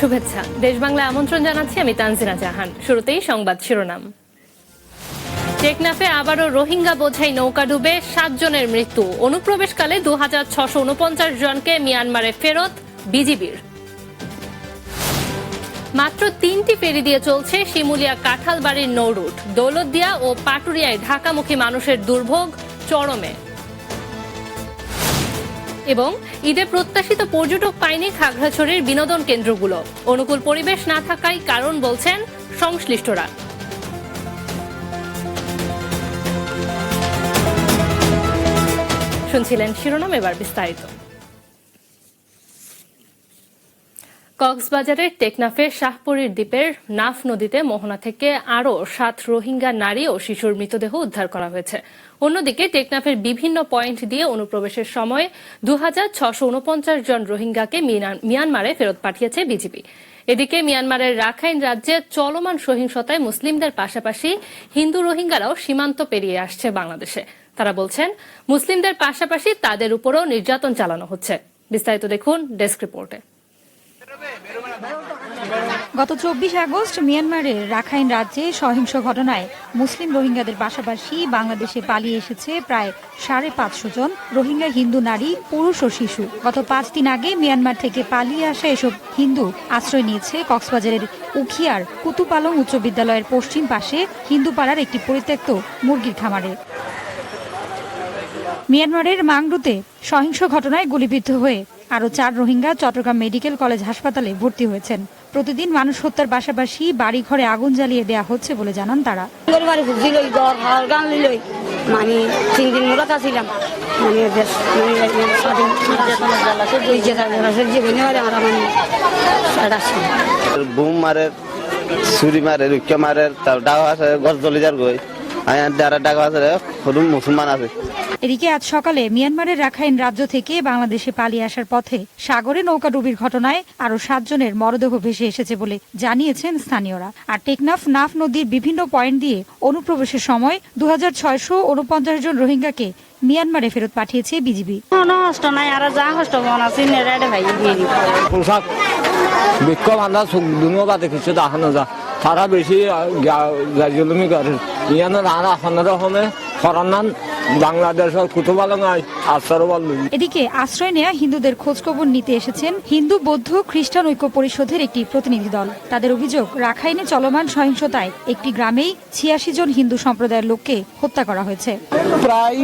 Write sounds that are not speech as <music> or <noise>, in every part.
শুভেচ্ছা। দেশ বাংলা আমন্ত্রণ জানাচ্ছি আমি তানজিনা জাহান। শুরুতেই সংবাদ শিরোনাম। টেকনাফে আবারও রোহিঙ্গা বোঝাই নৌকা ডুবে সাত জনের মৃত্যু। অনুপ্রবেশকালে দু হাজার ছশো উনপঞ্চাশ জনকে মিয়ানমারে ফেরত বিজিবির। মাত্র তিনটি ফেরি দিয়ে চলছে শিমুলিয়া কাঁঠালবাড়ির নৌরুট দৌলতদিয়া ও পাটুরিয়ায় ঢাকামুখী মানুষের দুর্ভোগ চরমে। এবং ঈদে প্রত্যাশিত পর্যটক পায়নি খাগড়াছড়ির বিনোদন কেন্দ্রগুলো। অনুকূল পরিবেশ না থাকায় কারণ বলছেন সংশ্লিষ্টরা। শুনছিলেন শিরোনাম এবার বিস্তারিত। কক্সবাজারের টেকনাফের শাহপুরীর দ্বীপের নাফ নদীতে মোহনা থেকে আরও সাত রোহিঙ্গা নারী ও শিশুর মৃতদেহ উদ্ধার করা হয়েছে। অন্যদিকে টেকনাফের বিভিন্ন পয়েন্ট দিয়ে অনুপ্রবেশের সময় দু জন রোহিঙ্গাকে মিয়ানমারে ফেরত পাঠিয়েছে বিজিবি। এদিকে মিয়ানমারের রাখাইন রাজ্যে চলমান সহিংসতায় মুসলিমদের পাশাপাশি হিন্দু রোহিঙ্গারাও সীমান্ত পেরিয়ে আসছে বাংলাদেশে। তারা বলছেন, মুসলিমদের পাশাপাশি তাদের উপরও নির্যাতন চালানো হচ্ছে। বিস্তারিত দেখুন ডেস্ক রিপোর্টে। গত চব্বিশ আগস্ট মিয়ানমারের রাখাইন রাজ্যে সহিংস ঘটনায় মুসলিম রোহিঙ্গাদের পাশাপাশি বাংলাদেশে পালিয়ে এসেছে প্রায় সাড়ে পাঁচশো জন। রোহিঙ্গা হিন্দু নারী, পুরুষ ও শিশু। গত পাঁচ দিন আগে মিয়ানমার থেকে পালিয়ে আসা এসব হিন্দু আশ্রয় নিয়েছে কক্সবাজারের উখিয়ার কুতুপালং উচ্চ বিদ্যালয়ের পশ্চিম পাশে হিন্দু পাড়ার একটি পরিত্যক্ত মুরগির খামারে। মিয়ানমারের মাংডুতে সহিংস ঘটনায় গুলিবিদ্ধ হয়ে আরও চার রোহিঙ্গা চট্টগ্রাম মেডিকেল কলেজ হাসপাতালে ভর্তি হয়েছেন। প্রতিদিন মানুষ হত্যার পাশাপাশি বাড়ি ঘরে আগুন জ্বালিয়ে দেয়া হচ্ছে বলে জানান তারা। মানে তিন দিন মূলত ছিলাম মানে মানে বুম মারে ছুরি মারে মারে তার ডাকা গছ জ্বলি যার গই। মুসলমান আছে। এদিকে আজ সকালে মিয়ানমারের রাখাইন রাজ্য থেকে বাংলাদেশে পালিয়ে আসার পথে সাগরে নৌকাডুবির ঘটনায় আরও সাতজনের মরদেহ ভেসে এসেছে বলে জানিয়েছেন স্থানীয়রা। আর টেকনাফ নাফ নদীর বিভিন্ন পয়েন্ট দিয়ে অনুপ্রবেশের সময় দু হাজার ছয়শো উনপঞ্চাশ জন রোহিঙ্গাকে মিয়ানমারে ফেরত পাঠিয়েছে বিজিবি। কোনো নাই আর যা কষ্ট মন আছে নেড়ে ভাই পোশাক বিক্ষোভ আমরা সুখ বাদে কিছু দেখানো যা তারা বেশি গাজলমি করে। ইয়ানো আর আপনার রকমে করোনান বাংলাদেশের কুতুবালঙ্গায় আশ্রয় এদিকে আশ্রয় নেয়া হিন্দুদের খোঁজখবর নিতে এসেছেন হিন্দু বৌদ্ধ খ্রিস্টান ঐক্য পরিষদের একটি প্রতিনিধি দল। তাদের অভিযোগ রাখাইনে চলমান সহিংসতায় একটি গ্রামেই ছিয়াশি জন হিন্দু সম্প্রদায়ের লোককে হত্যা করা হয়েছে। প্রায়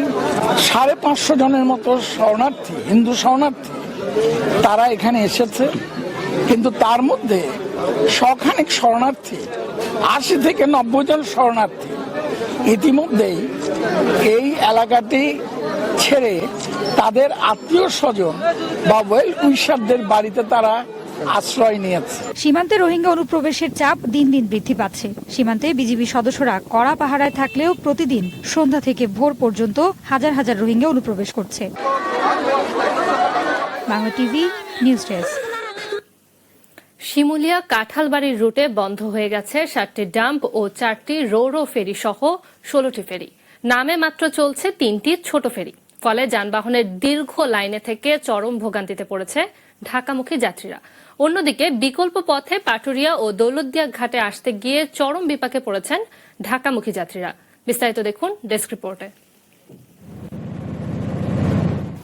সাড়ে পাঁচশো জনের মতো শরণার্থী হিন্দু শরণার্থী তারা এখানে এসেছে। কিন্তু তার মধ্যে শখানেক শরণার্থী, আশি থেকে নব্বই জন শরণার্থী। ইতিমধ্যেই এই এলাকাটি ছেড়ে তাদের আত্মীয় স্বজন বা ওয়েল উইশারদের বাড়িতে তারা আশ্রয় নিয়েছে। সীমান্তে রোহিঙ্গা অনুপ্রবেশের চাপ দিন দিন বৃদ্ধি পাচ্ছে। সীমান্তে বিজিবি সদস্যরা কড়া পাহারায় থাকলেও প্রতিদিন সন্ধ্যা থেকে ভোর পর্যন্ত হাজার হাজার রোহিঙ্গা অনুপ্রবেশ করছে। Bangla TV, news desk. Shimulia কাঁঠালবাড়ির রুটে বন্ধ হয়ে গেছে সাতটি ডাম্প ও চারটি রোরো ফেরি সহ ষোলোটি ফেরি। নামে মাত্র চলছে তিনটি ছোট ফেরি। ফলে যানবাহনের দীর্ঘ লাইনে থেকে চরম ভোগান্তিতে পড়েছে ঢাকামুখী যাত্রীরা। অন্যদিকে বিকল্প পথে পাটুরিয়া ও দৌলতদিয়া ঘাটে আসতে গিয়ে চরম বিপাকে পড়েছেন ঢাকামুখী যাত্রীরা। বিস্তারিত দেখুন ডেস্ক রিপোর্টে।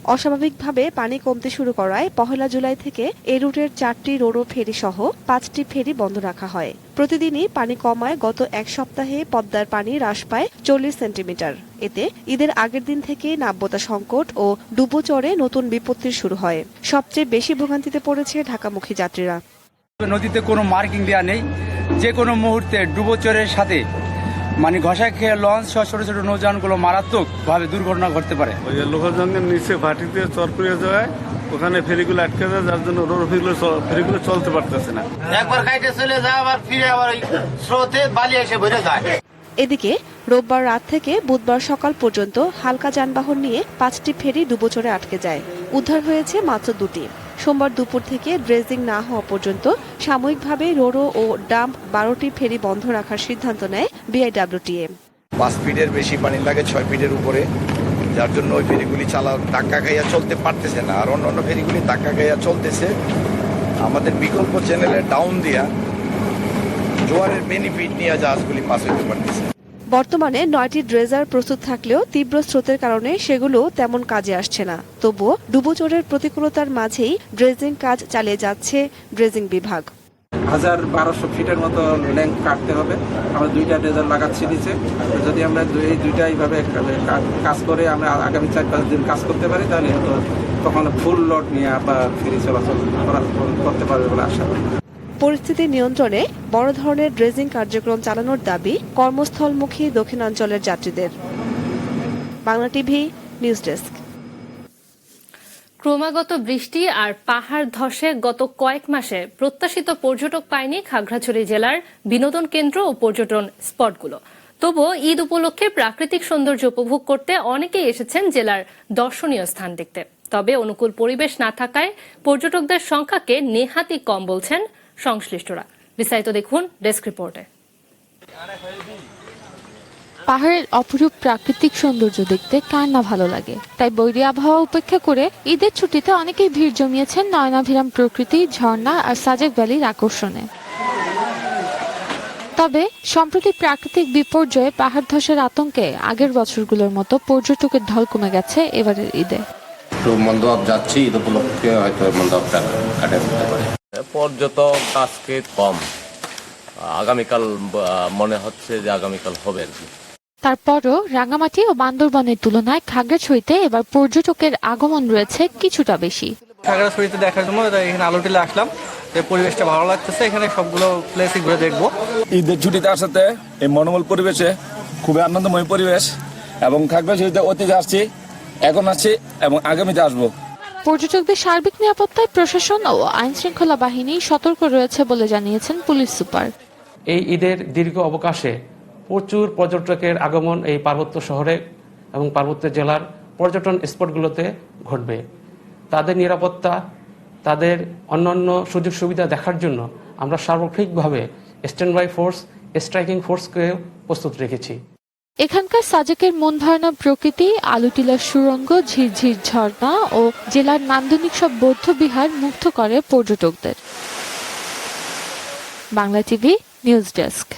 অস্বাভাবিকভাবে পানি কমতে শুরু করায় পহেলা জুলাই থেকে এই রুটের চারটি রোরো ফেরি সহ পাঁচটি ফেরি বন্ধ রাখা হয়। প্রতিদিনই পানি কমায় গত এক সপ্তাহে পদ্মার পানি হ্রাস পায় চল্লিশ সেন্টিমিটার। এতে ঈদের আগের দিন থেকে নাব্যতা সংকট ও ডুবোচরে নতুন বিপত্তির শুরু হয়। সবচেয়ে বেশি ভোগান্তিতে পড়েছে ঢাকামুখী যাত্রীরা। নদীতে কোনো মার্কিং দেওয়া নেই। যে কোনো মুহূর্তে ডুবোচরের সাথে মানে ঘষা খেয়ে লঞ্চ সহ ছোট ছোট নৌযানগুলো মারাত্মক ভাবে দুর্ঘটনা ঘটতে পারে। ওই যে লোহজঙ্গের নিচে ভাটিতে চর করে যায় ওখানে ফেরিগুলো আটকে যায় যার জন্য রোড ফেরিগুলো ফেরিগুলো চলতে পারতেছে না। একবার খাইতে চলে যায় আবার ফিরে আবার ওই স্রোতে বালি এসে ভরে যায়। এদিকে রোববার রাত থেকে বুধবার সকাল পর্যন্ত হালকা যানবাহন নিয়ে পাঁচটি ফেরি ডুবোচরে আটকে যায়। উদ্ধার হয়েছে মাত্র দুটি। সোমবার দুপুর থেকে ড্রেজিং না হওয়া পর্যন্ত সাময়িকভাবে রোরো ও ডাম্প বারোটি ফেরি বন্ধ রাখার সিদ্ধান্ত নেয় বিআইডব্লিউটিএ পাঁচ ফিটের বেশি পানি লাগে ছয় ফিটের উপরে। যার জন্য ওই ফেরিগুলি চালা ধাক্কা খাইয়া চলতে পারতেছে না। আর অন্য অন্য ফেরিগুলি ধাক্কা খাইয়া চলতেছে। আমাদের বিকল্প চ্যানেলে ডাউন দিয়া জোয়ারের বেনিফিট নিয়ে জাহাজগুলি পাস হইতে পারতেছে বর্তমানে নয়টি ড্রেজার প্রস্তুত থাকলেও তীব্র স্রোতের কারণে সেগুলো তেমন কাজে আসছে না। তবুও ডুবোচরের প্রতিকূলতার মাঝেই ড্রেজিং কাজ চালিয়ে যাচ্ছে ড্রেজিং বিভাগ। হাজার বারোশো ফিটের মতো লেন্থ কাটতে হবে। আমরা দুইটা ড্রেজার লাগাচ্ছি নিচে। যদি আমরা এই দুইটা এইভাবে কাজ করে আমরা আগামী চার পাঁচ দিন কাজ করতে পারি, তাহলে তখন ফুল লোড নিয়ে আবার ফেরি চলাচল করতে পারবে বলে আশা করি। পরিস্থিতি নিয়ন্ত্রণে বড় ধরনের ড্রেজিং কার্যক্রম চালানোর দাবি কর্মস্থলমুখী দক্ষিণাঞ্চলের যাত্রীদের। Bangla TV news desk. ক্রমাগত বৃষ্টি আর পাহাড় ধসে গত কয়েক মাসে প্রত্যাশিত পর্যটক পায়নি খাগড়াছড়ি জেলার বিনোদন কেন্দ্র ও পর্যটন স্পটগুলো। তবুও ঈদ উপলক্ষে প্রাকৃতিক সৌন্দর্য উপভোগ করতে অনেকেই এসেছেন জেলার দর্শনীয় স্থান দেখতে। তবে অনুকূল পরিবেশ না থাকায় পর্যটকদের সংখ্যাকে নেহাতি কম বলছেন সংশ্লিষ্টরা। বিস্তারিত দেখুন ডেস্ক রিপোর্টে। পাহাড়ের অপরূপ প্রাকৃতিক সৌন্দর্য দেখতে কার না ভালো লাগে? তাই বৈরী আবহাওয়া উপেক্ষা করে ঈদের ছুটিতে অনেকেই ভিড় জমিয়েছেন নয়নাভিরাম প্রকৃতি, ঝর্ণা আর সাজেক ভ্যালির আকর্ষণে। তবে, সম্প্রতি প্রাকৃতিক বিপর্যয়ে পাহাড় ধসের আতঙ্কে আগের বছরগুলোর মতো পর্যটকের ঢল কমে গেছে এবারের ঈদে। একটু মন্দভাব যাচ্ছি ঈদ উপলক্ষে হয়তো কাটে উঠতে পারে। পর্যটক আজকে কম। আগামীকাল মনে হচ্ছে যে আগামীকাল হবে আর কি। তারপরও রাঙামাটি ও বান্দরবনের তুলনায় খাগড়াছড়িতে এবার পর্যটকের আগমন রয়েছে কিছুটা বেশি। খাগড়াছড়িতে দেখার জন্য এখানে আলো টিলে আসলাম। পরিবেশটা ভালো লাগতেছে এখানে সবগুলো প্লেসই ঘুরে দেখব। ঈদের ছুটিতে আসাতে এই মনোমল পরিবেশে খুবই আনন্দময় পরিবেশ এবং খাগড়াছড়িতে অতীতে আসছি এখন আছে এবং আগামীতে আসব। পর্যটকদের সার্বিক নিরাপত্তায় প্রশাসন ও আইন শৃঙ্খলা বাহিনী সতর্ক রয়েছে বলে জানিয়েছেন পুলিশ সুপার। এই ঈদের দীর্ঘ অবকাশে প্রচুর পর্যটকের আগমন এই পার্বত্য শহরে এবং পার্বত্য জেলার পর্যটন স্পটগুলোতে ঘটবে। তাদের নিরাপত্তা তাদের অন্যান্য সুযোগ সুবিধা দেখার জন্য আমরা সার্বক্ষণিকভাবে স্ট্যান্ড বাই ফোর্স স্ট্রাইকিং ফোর্সকে প্রস্তুত রেখেছি। এখানকার সাজেকের মন ভরানো প্রকৃতি, আলুটিলার সুরঙ্গ, ঝিরঝির ঝর্ণা ও জেলার নান্দনিক সব বৌদ্ধ বিহার মুগ্ধ করে পর্যটকদের। Bangla TV, news desk.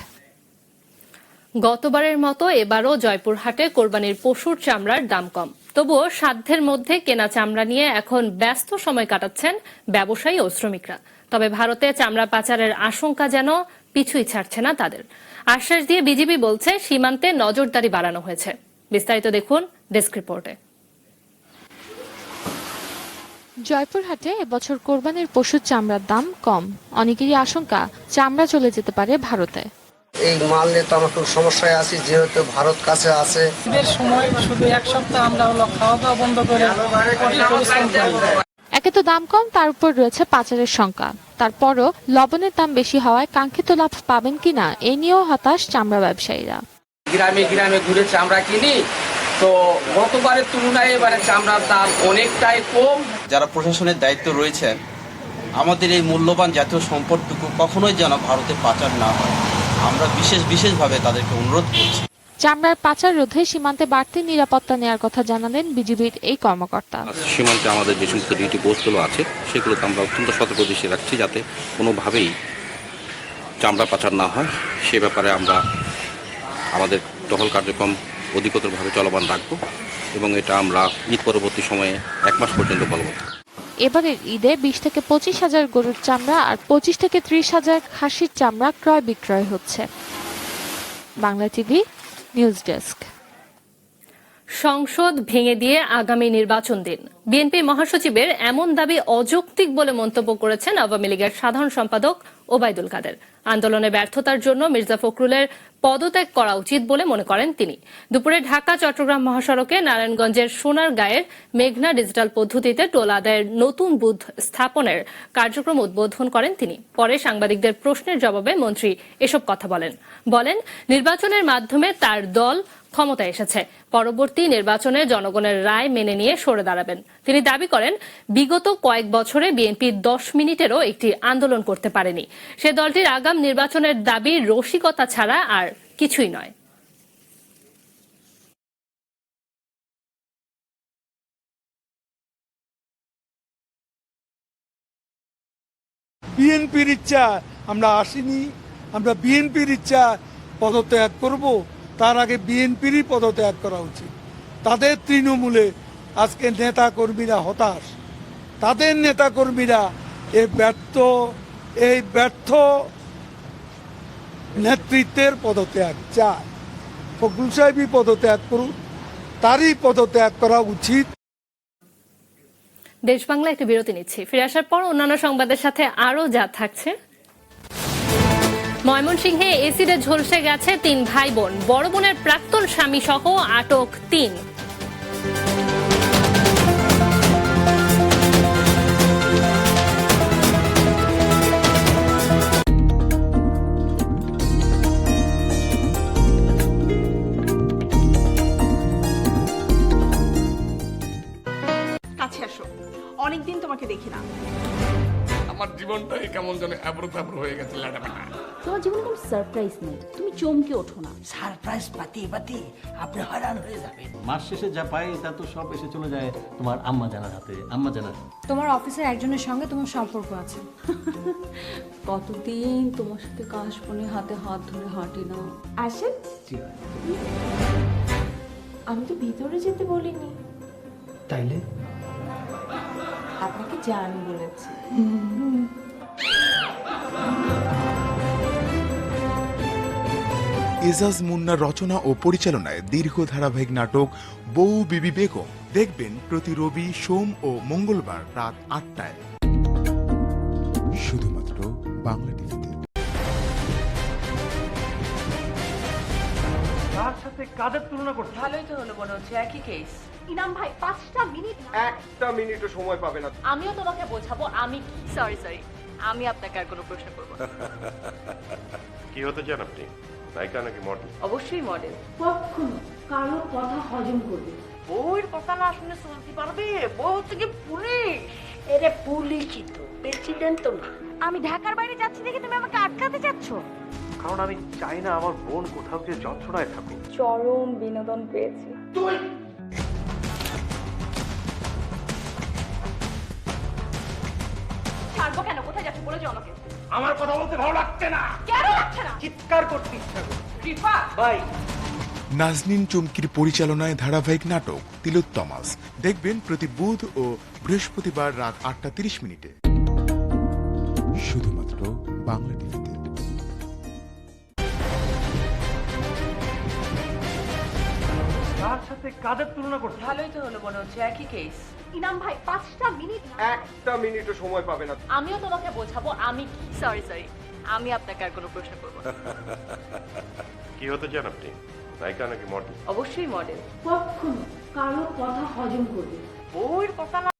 গতবারের মতো এবারও জয়পুরহাটে কোরবানির পশুর চামড়ার দাম কম। তবুও সাধ্যের মধ্যে কেনা চামড়া নিয়ে এখন ব্যস্ত সময় কাটাচ্ছেন ব্যবসায়ী ও শ্রমিকরা। তবে ভারতে চামড়া পাচারের আশঙ্কা যেন পিছুই ছাড়ছে না তাদের। আশ্বাস দিয়ে বিজিবি বলছে সীমান্তে নজরদারি বাড়ানো হয়েছে। বিস্তারিত দেখুন ডেস্ক রিপোর্টে। জয়পুরহাটে এবছর কোরবানির পশুর চামড়ার দাম কম। অনেকেরই আশঙ্কা চামড়া চলে যেতে পারে ভারতে। এই মাল নিয়ে তো আমরা খুব সমস্যায় আছি যেহেতু ভারত কাছে আছে। ঈদের সময় শুধু এক সপ্তাহ আমরা হলো খাওয়া দাওয়া বন্ধ করি একে তো দাম কম তার উপর রয়েছে পাচারের সংখ্যা তারপরও লবণের দাম বেশি হওয়ায় কাঙ্ক্ষিত লাভ পাবেন কিনা এ নিয়েও হতাশ চামড়া ব্যবসায়ীরা। গ্রামে গ্রামে ঘুরে চামড়া কিনি তো গতবারের তুলনায় এবারে চামড়ার দাম অনেকটাই কম। যারা প্রশাসনের দায়িত্ব রয়েছেন আমাদের এই মূল্যবান জাতীয় সম্পদটুকু কখনোই যেন ভারতে পাচার না হয়। আমরা বিশেষ বিশেষভাবে তাদেরকে অনুরোধ করছি। চামড়ার পাচার রোধে সীমান্তে বাড়তি নিরাপত্তা নেওয়ার কথা জানালেন বিজিবির এই কর্মকর্তা। সীমান্তে আমাদের যে সমস্ত ডিউটি পোস্টগুলো আছে সেগুলোতে আমরা অত্যন্ত সতর্ক দৃষ্টি রাখছি যাতে কোনোভাবেই চামড়া পাচার না হয়। সে ব্যাপারে আমরা আমাদের টহল কার্যক্রম অধিকতরভাবে চলমান রাখব এবং এটা আমরা ঈদ পরবর্তী সময়ে এক মাস পর্যন্ত বলবৎ এবারের ঈদে বিশ থেকে পঁচিশ হাজার গরুর চামড়া আর পঁচিশ থেকে ত্রিশ হাজার খাসির চামড়া ক্রয় বিক্রয় হচ্ছে। Bangla TV news desk. সংসদ ভেঙে দিয়ে আগামী নির্বাচন দিন। বিএনপি মহাসচিবের এমন দাবি অযৌক্তিক বলে মন্তব্য করেছেন আওয়ামী লীগের সাধারণ সম্পাদক ওবায়দুল কাদের। আন্দোলনে ব্যর্থতার জন্য মির্জা ফখরুলের পদত্যাগ করা উচিত বলে মনে করেন তিনি। দুপুরে ঢাকা, চট্টগ্রাম মহাসড়কে নারায়ণগঞ্জের সোনার গায়ের মেঘনা ডিজিটাল পদ্ধতিতে টোল আদায়ের নতুন বুথ স্থাপনের কার্যক্রম উদ্বোধন করেন তিনি। পরে সাংবাদিকদের প্রশ্নের জবাবে মন্ত্রী এসব কথা বলেন। বলেন, নির্বাচনের মাধ্যমে তার দল ক্ষমতায় এসেছে। পরবর্তী নির্বাচনে জনগণের রায় মেনে নিয়ে সরে দাঁড়াবেন। তিনি দাবি করেন, বিগত কয়েক বছরে বিএনপি দশ মিনিটেরও একটি আন্দোলন করতে পারেনি। সে দলটির আগাম নির্বাচনের দাবি রসিকতা ছাড়া আর কিছুই নয়। বিএনপির ইচ্ছা, আমরা আসিনি, আমরা বিএনপির ইচ্ছা পদত্যাগ করব। তার আগে বিএনপিরই পদত্যাগ করা উচিত। তাদের তৃণমূলে আজকে নেতা কর্মীরা হতাশ। তাদের নেতা কর্মীরা এই ব্যর্থ এই ব্যর্থ নেতৃত্বের পদত্যাগ চায়। ফখরুল সাহেবই পদত্যাগ করুন তারই পদত্যাগ করা উচিত। দেশ বাংলা একটি বিরতি নিচ্ছি। ফিরে আসার পর অন্যান্য সংবাদের সাথে আরও যা থাকছে ময়মনসিংহে এসিডে ঝলসে গেছে তিন ভাই বোন। বড় বোনের প্রাক্তন স্বামী সহ আটক তিন। সারপ্রাইজ নেই। তুমি চমকে ওঠো না। সারপ্রাইজ পাতি পাতি আপনি হয়রান হয়ে যাবেন। মাস শেষে যা পাই তা তো সব এসে চলে যায় তোমার আম্মা জানার হাতে আম্মা জানার। তোমার অফিসের একজনের সঙ্গে তোমার সম্পর্ক আছে। কতদিন তোমার সাথে কাশবনে হাতে হাত ধরে হাঁটি না। আসেন। আমি তো ভিতরে যেতে বলিনি। তাইলে? আপনাকে জান বলেছি। এজাজ মুন্নার রচনা ও পরিচালনায় দীর্ঘ ধারাবাহিক নাটক বউ বিবি বেগম। দেখবেন প্রতি রবি সোম ও মঙ্গলবার রাত আটটায়। শুধুমাত্র বাংলা টিভিতে। তার সাথে কাদের তুলনা করছে ভালোই তো হলো মনে হচ্ছে একই কেস ইনাম ভাই পাঁচটা মিনিট একটা মিনিটও সময় পাবে না। আমিও তোমাকে বোঝাবো আমি কি? সরি সরি আমি আপনাকে আর কোনো প্রশ্ন করব না। <laughs> কি হতে চান আপনি? নায়িকা নাকি মডেল অবশ্যই মডেল কখনো কারও কথা হজম করবে বউয়ের কথা না শুনে চলতে পারবে? বউ হচ্ছে কি পুলিশ? এরে পুলিশই তো প্রেসিডেন্ট তো না। আমি ঢাকার বাইরে যাচ্ছি দেখে তুমি আমাকে আটকাতে চাচ্ছ? কারণ আমি চাই না আমার বোন কোথাও গিয়ে যন্ত্রণায় থাকুক। চরম বিনোদন পেয়েছি। ছাড়বো আমাকে। আমার কথা বলতে ভালো লাগছে না। কেন লাগছে না? চিৎকার করতে ইচ্ছা করে কৃপা বাই। নাজনীন চুমকির পরিচালনায় ধারাবাহিক নাটক তিলোত্তমাস দেখবেন প্রতি বুধ ও বৃহস্পতিবার রাত আটটা তিরিশ মিনিটে। শুধুমাত্র বাংলা টিভিতে। তার সাথে কাদের তুলনা করছে ভালোই তো হলো মনে হচ্ছে। একই কেস ইনাম ভাই পাঁচটা মিনিট একটা মিনিটও সময় পাবে না। আমিও তোমাকে বোঝাবো আমি কি? সরি সরি আমি আপনাকে আর কোনো প্রশ্ন করব না। <laughs> কি হতে চান আপনি? নায়িকা নাকি মডেল অবশ্যই মডেল কখনো কারও কথা হজম করবে বউয়ের কথা না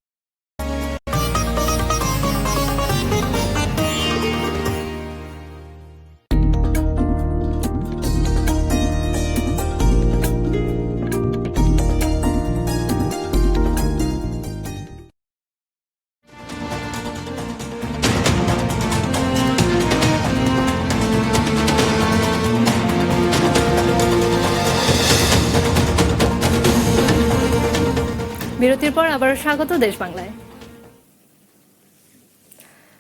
স্বাগত দেশ বাংলায়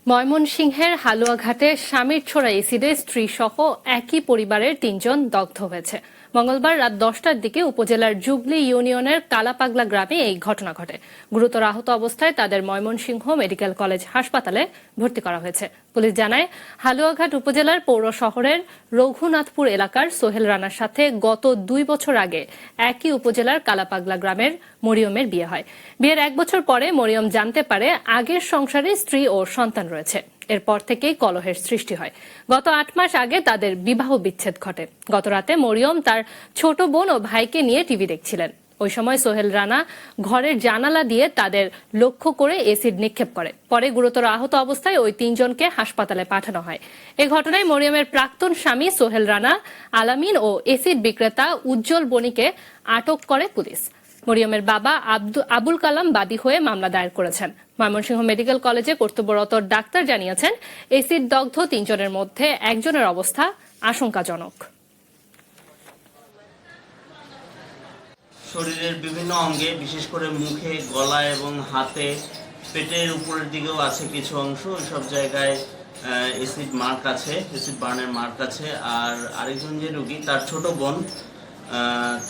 ময়মনসিংহের হালুয়াঘাটে স্বামীর ছোড়া এসিডে স্ত্রী সহ একই পরিবারের তিনজন দগ্ধ হয়েছে। মঙ্গলবার রাত দশটার দিকে উপজেলার জুবলি ইউনিয়নের কালাপাগলা গ্রামে এই ঘটনা ঘটে। গুরুতর আহত অবস্থায় তাদের ময়মনসিংহ মেডিকেল কলেজ হাসপাতালে ভর্তি করা হয়েছে। পুলিশ জানায়, হালুয়াঘাট উপজেলার পৌর শহরের রঘুনাথপুর এলাকার সোহেল রানার সাথে গত দুই বছর আগে একই উপজেলার কালাপাগলা গ্রামের মরিয়মের বিয়ে হয়। বিয়ের এক বছর পরে মরিয়ম জানতে পারে, আগের সংসারে স্ত্রী ও সন্তান রয়েছে। এরপর থেকেই কলহের সৃষ্টি হয়। গত আট মাস আগে তাদের বিবাহ বিচ্ছেদ ঘটে। গত রাতে মরিয়ম তার ছোট বোন ও ভাইকে নিয়ে টিভি দেখছিলেন। ওই সময় সোহেল রানা ঘরের জানালা দিয়ে তাদের লক্ষ্য করে এসিড নিক্ষেপ করে। পরে গুরুতর আহত অবস্থায় ওই তিনজনকে হাসপাতালে পাঠানো হয়। এ ঘটনায় মরিয়মের প্রাক্তন স্বামী সোহেল রানা, আলামিন ও এসিড বিক্রেতা উজ্জ্বল বণিকে আটক করে পুলিশ। মরিয়মের বাবা আবুল কালাম বাদী হয়ে মামলা দায়ের করেছেন। ময়মনসিংহ মেডিকেল কলেজে কর্তব্যরত ডাক্তার জানিয়েছেন, এসিড দগ্ধ তিনজনের মধ্যে একজনের অবস্থা আশঙ্কাজনক। শরীরের বিভিন্ন অঙ্গে, বিশেষ করে মুখে, গলা এবং হাতে, পেটের উপরের দিকেও আছে কিছু অংশ। সব জায়গায় অ্যাসিড মার্ক আছে অ্যাসিড বার্নের মার্ক আছে আর আরেকজন যে রুগী, তার ছোট বোন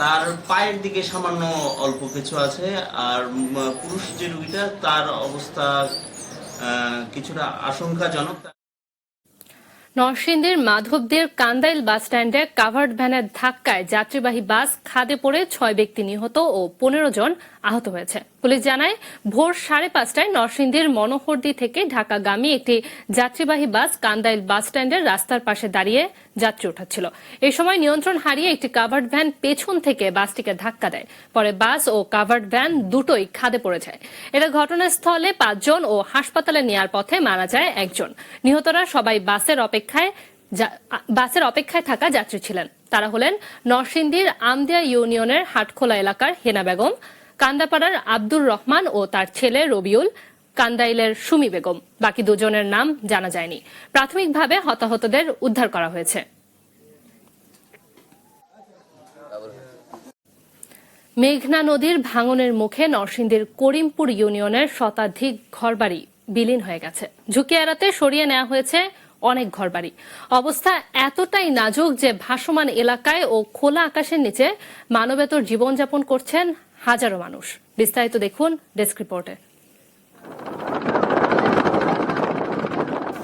তার পায়ের দিকে সামান্য অল্প কিছু আছে, আর পুরুষ যে রুগীটা, তার অবস্থা কিছুটা আশঙ্কাজনক। নরসিংদীর মাধবদের কান্দাইল বাস স্ট্যান্ডে কাভার্ড ভ্যানের ধাক্কায় যাত্রীবাহী বাস খাদে পড়ে ছয় ব্যক্তি নিহত ও পনেরো জন আহত হয়েছে। পুলিশ জানায়, ভোর সাড়ে পাঁচটায় নরসিংদীর মনোহরদি থেকে ঢাকাগামী একটি যাত্রীবাহী বাস কান্দাইল বাস স্ট্যান্ডের রাস্তার পাশে দাঁড়িয়ে যাত্রী ওঠাচ্ছিল। এই সময় নিয়ন্ত্রণ হারিয়ে একটি কাভার্ড ভ্যান পেছন থেকে বাসটিকে ধাক্কা দেয়। পরে বাস ও কাভার্ড ভ্যান দুটোই খাদে পড়ে যায়। এরা ঘটনাস্থলে পাঁচজন ও হাসপাতালে নেয়ার পথে মারা যায় একজন। নিহতরা সবাই বাসের অপেক্ষায় বাসের অপেক্ষায় থাকা যাত্রী ছিলেন। তারা হলেন নরসিংদীর আমদিয়া ইউনিয়নের হাটখোলা এলাকার হেনা বেগম কান্দাপাড়ার আব্দুর রহমান ও তার ছেলে রবিউল, কান্দাইলের সুমি বেগম। বাকি দুজনের নাম জানা যায়নি। প্রাথমিকভাবে হতাহতদের উদ্ধার করা হয়েছে। মেঘনা নদীর ভাঙনের মুখে নরসিংদীর করিমপুর ইউনিয়নের শতাধিক ঘরবাড়ি বিলীন হয়ে গেছে। ঝুঁকি এড়াতে সরিয়ে নেওয়া হয়েছে অনেক ঘরবাড়ি। অবস্থা এতটাই নাজুক যে ভাসমান এলাকায় ও খোলা আকাশের নিচে মানবেতর জীবনযাপন করছেন হাজারো মানুষ। বিস্তারিত দেখুন ডেস্ক রিপোর্টে।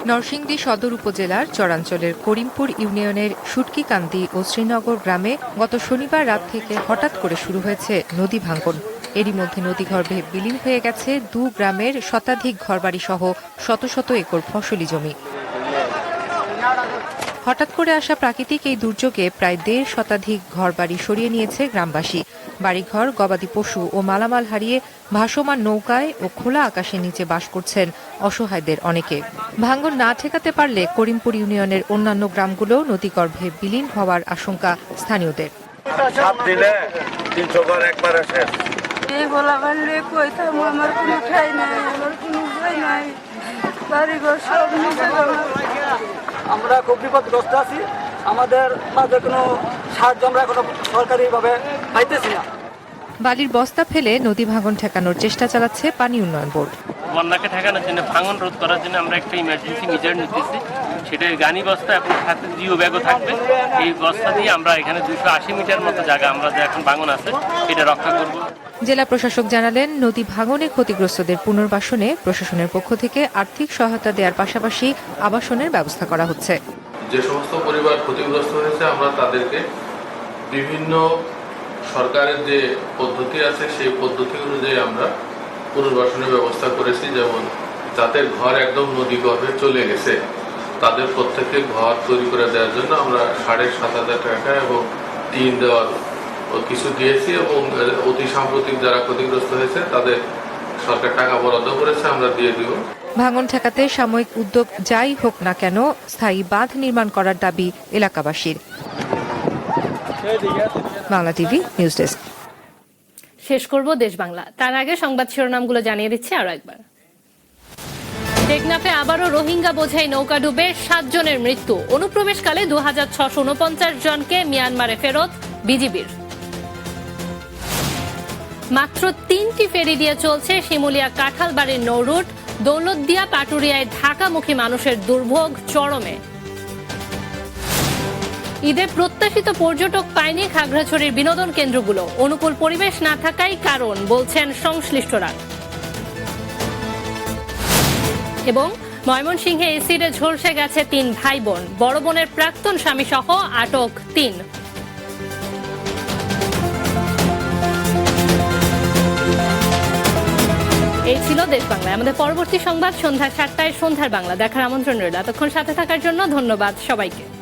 নরসিংদী সদর উপজেলার চরাঞ্চলের করিমপুর ইউনিয়নের সুটকিকান্দি ও শ্রীনগর গ্রামে গত শনিবার রাত থেকে হঠাৎ করে শুরু হয়েছে নদী ভাঙ্গন। এরই মধ্যে নদীগর্ভে বিলীন হয়ে গেছে দু গ্রামের শতাধিক ঘরবাড়ি সহ শত শত একর ফসলি জমি। হঠাৎ করে আসা প্রাকৃতিক এই দুর্যোগে প্রায় দেড় শতাধিক ঘরবাড়ি সরিয়ে নিয়েছে গ্রামবাসী। বাড়িঘর গবাদি পশু ও মালামাল হারিয়ে ভাসমান নৌকায় ও খোলা আকাশের নিচে বাস করছেন অসহায়দের অনেকে। ভাঙ্গন না ঠেকাতে পারলে করিমপুর ইউনিয়নের অন্যান্য গ্রামগুলো নদীগর্ভে বিলীন হওয়ার আশঙ্কা স্থানীয়দের। দিলে একবারে শেষ এই বলা বানলে কই থামো আমার কোনো ঠাই নাই আমার কোনো উপায় নাই। বাড়িঘর সব নিচে আমরা খুব বিপদগ্রস্ত আছি। আমাদের মাঝে কোনো সাহায্য আমরা এখনও সরকারিভাবে পাইতেছি না। বালির বস্তা ফেলে নদী ভাঙন ঠেকানোর চেষ্টা চালাচ্ছে পানি উন্নয়ন বোর্ড। বন্যাকে ঠেকানোর জন্য ভাঙন রোধ করার জন্য আমরা একটা ইমার্জেন্সি মেজার নিতেছি। সেটা গানি বস্তা এবং সাথে জিও ব্যাগও থাকবে। এই বস্তা দিয়ে আমরা এখানে দুশো আশি মিটার মতো জায়গা আমরা যে এখন ভাঙন আছে এটা রক্ষা করব। জেলা প্রশাসক জানালেন নদী ভাঙনে ক্ষতিগ্রস্তদের পুনর্বাসনে প্রশাসনের পক্ষ থেকে আর্থিক সহায়তা দেওয়ার পাশাপাশি আবাসনের ব্যবস্থা করা হচ্ছে। যে সমস্ত পরিবার ক্ষতিগ্রস্ত হয়েছে আমরা তাদেরকে বিভিন্ন সরকারের যে পদ্ধতি আছে, সেই পদ্ধতি অনুযায়ী আমরা পুনর্বাসনের ব্যবস্থা করেছি। যেমন যাদের ঘর একদম নদী গর্ভে চলে গেছে, তাদের প্রত্যেককে ঘর তৈরি করে দেওয়ার জন্য আমরা সাড়ে সাত হাজার টাকা এবং টিন দেওয়ার কিছু দিয়েছি এবং অতি সাম্প্রতিক যারা ক্ষতিগ্রস্ত হয়েছে, তাদের সরকার টাকা বরাদ্দ করেছে, আমরা দিয়ে দিব। ভাঙন ঠেকাতে সাময়িক উদ্যোগ যাই হোক না কেন, স্থায়ী বাঁধ নির্মাণ করার দাবি এলাকাবাসীর। Bangla TV, news desk. শেষ করব দেশ বাংলা। তার আগে সংবাদ শিরোনামগুলো জানিয়ে দিচ্ছি আরও একবার। টেকনাফে আবারও রোহিঙ্গা বোঝাই নৌকা ডুবে সাতজনের মৃত্যু। অনুপ্রবেশকালে দু হাজার ছশো উনপঞ্চাশ জনকে মিয়ানমারে ফেরত বিজিবির। মাত্র তিনটি ফেরি দিয়ে চলছে শিমুলিয়া কাঁঠালবাড়ির নৌরুট দৌলতদিয়া পাটুরিয়ায় ঢাকামুখী মানুষের দুর্ভোগ চরমে। ঈদে প্রত্যাশিত পর্যটক পায়নি খাগড়াছড়ির বিনোদন কেন্দ্রগুলো। অনুকূল পরিবেশ না থাকাই কারণ, বলছেন সংশ্লিষ্টরা। এবং ময়মনসিংহে এসিডে ঝলসে গেছে তিন ভাই বোন বড় বোনের প্রাক্তন স্বামী সহ আটক তিন। এই ছিল দেশ বাংলায় আমাদের পরবর্তী সংবাদ সন্ধ্যা সাতটায় সন্ধ্যার বাংলা। দেখার আমন্ত্রণ রইল। এতক্ষণ সাথে থাকার জন্য ধন্যবাদ সবাইকে।